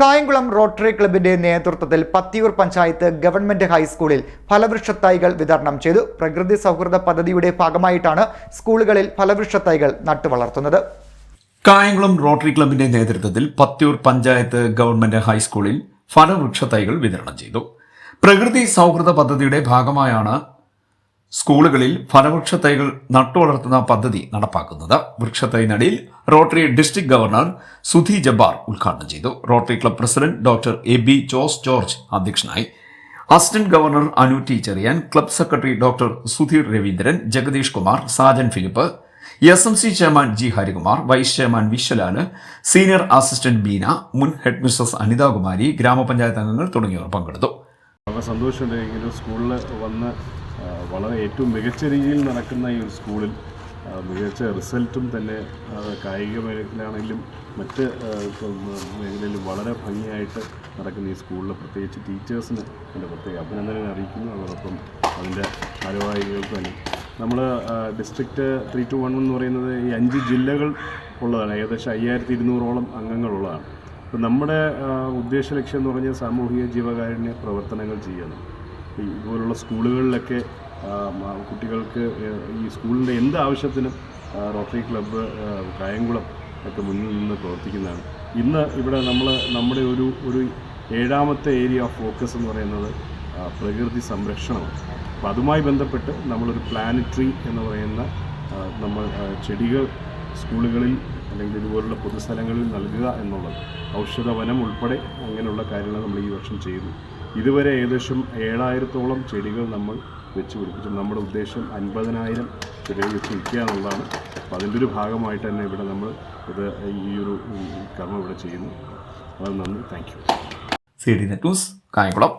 Kayamkulam rotary ക്ലബിന്റെ നേതൃത്വത്തിൽ Pathiyoor panchayat government ഹൈസ്കൂളിൽ ഫലവൃക്ഷത്തൈകൾ വിതരണം ചെയ്തു. പ്രകൃതി സൗഹൃദ പദ്ധതിയുടെ ഭാഗമായിട്ടാണ് സ്കൂളുകളിൽ ഫലവൃക്ഷത്തൈകൾ നട്ടുവളർത്തുന്നത്. കായംകുളം റോട്ടറി ക്ലബിന്റെ നേതൃത്വത്തിൽ പത്തിയൂർ പഞ്ചായത്ത് ഗവൺമെന്റ് ഹൈസ്കൂളിൽ ഫലവൃക്ഷ തൈകൾ വിതരണം ചെയ്തു. പ്രകൃതി സൗഹൃദ പദ്ധതിയുടെ ഭാഗമായാണ് സ്കൂളുകളിൽ ഫലവൃക്ഷ തൈകൾ നട്ടുവളർത്തുന്ന പദ്ധതി നടപ്പാക്കുന്നത്. വൃക്ഷത്തൈനടിയിൽ rotary district governor Sudhi Jabbar ഉദ്ഘാടനം ചെയ്തു. Rotary club president doctor A B Jose George അധ്യക്ഷനായി. Assistant governor Anu T Cheriyan club secretary doctor Sudheer Raveendran Jagadeesh Kumar Sajan Philip S M C chairman G Harikumar vice chairman Vishwalal senior assistant Beena മുൻ head Mrs Anitha Kumari ഗ്രാമപഞ്ചായത്ത് അംഗങ്ങൾ തുടങ്ങിയവർ പങ്കെടുത്തു. സന്തോഷമുണ്ട് സ്കൂളിൽ വന്ന് വളരെ ഏറ്റവും മികച്ച രീതിയിൽ നടക്കുന്ന ഈ ഒരു സ്കൂളിൽ മികച്ച റിസൾട്ടും തന്നെ കായിക മേഖലയിലാണെങ്കിലും മറ്റ് മേഖലയിലും വളരെ ഭംഗിയായിട്ട് നടക്കുന്ന ഈ സ്കൂളിൽ പ്രത്യേകിച്ച് ടീച്ചേഴ്സിന് എന്റെ പ്രത്യേക അഭിനന്ദനം അറിയിക്കുന്നു. അതോടൊപ്പം അതിന്റെ ഭാരവാഹികൾക്ക് തന്നെ നമ്മൾ ഡിസ്ട്രിക്റ്റ് ത്രീ ടു വൺ എന്ന് പറയുന്നത് ഈ അഞ്ച് ജില്ലകൾ ഉള്ളതാണ്. ഏകദേശം അയ്യായിരത്തി ഇരുന്നൂറോളം അംഗങ്ങളുള്ളതാണ്. അപ്പോൾ നമ്മുടെ ഉദ്ദേശ ലക്ഷ്യം എന്ന് പറഞ്ഞാൽ സാമൂഹിക ജീവകാരുണ്യ പ്രവർത്തനങ്ങൾ ചെയ്യണം ഇതുപോലുള്ള സ്കൂളുകളിലൊക്കെ കുട്ടികൾക്ക് ഈ സ്കൂളിന്റെ എന്ത് ആവശ്യത്തിനും റോട്ടറി ക്ലബ്ബ് കായംകുളം ഒക്കെ മുന്നിൽ നിന്ന് പ്രവർത്തിക്കുന്നതാണ്. ഇന്ന് ഇവിടെ നമ്മൾ നമ്മുടെ ഒരു ഒരു ഏഴാമത്തെ ഏരിയ ഓഫ് ഫോക്കസ് എന്ന് പറയുന്നത് പ്രകൃതി സംരക്ഷണമാണ്. അപ്പോൾ അതുമായി ബന്ധപ്പെട്ട് നമ്മളൊരു പ്ലാനറ്ററി എന്ന് പറയുന്ന നമ്മൾ ചെടികൾ സ്കൂളുകളിൽ അല്ലെങ്കിൽ ഇതുപോലുള്ള പൊതുസ്ഥലങ്ങളിൽ നൽകുക എന്നുള്ളത് ഔഷധ വനം ഉൾപ്പെടെ അങ്ങനെയുള്ള കാര്യങ്ങൾ നമ്മൾ ഈ വർഷം ചെയ്തു. ഇതുവരെ ഏകദേശം ഏഴായിരത്തോളം ചെടികൾ നമ്മൾ വെച്ച് പിടിപ്പിച്ചു. നമ്മുടെ ഉദ്ദേശം അൻപതിനായിരം ചെടികൾ വെച്ച് വിൽക്കുക എന്നുള്ളതാണ്. അപ്പോൾ അതിന്റെ ഒരു ഭാഗമായിട്ട് തന്നെ ഇവിടെ നമ്മൾ ഇത് ഈ ഒരു കർമ്മം ഇവിടെ ചെയ്യുന്നു. അത് നന്ദി. Thank you. C D net news Kayamkulam.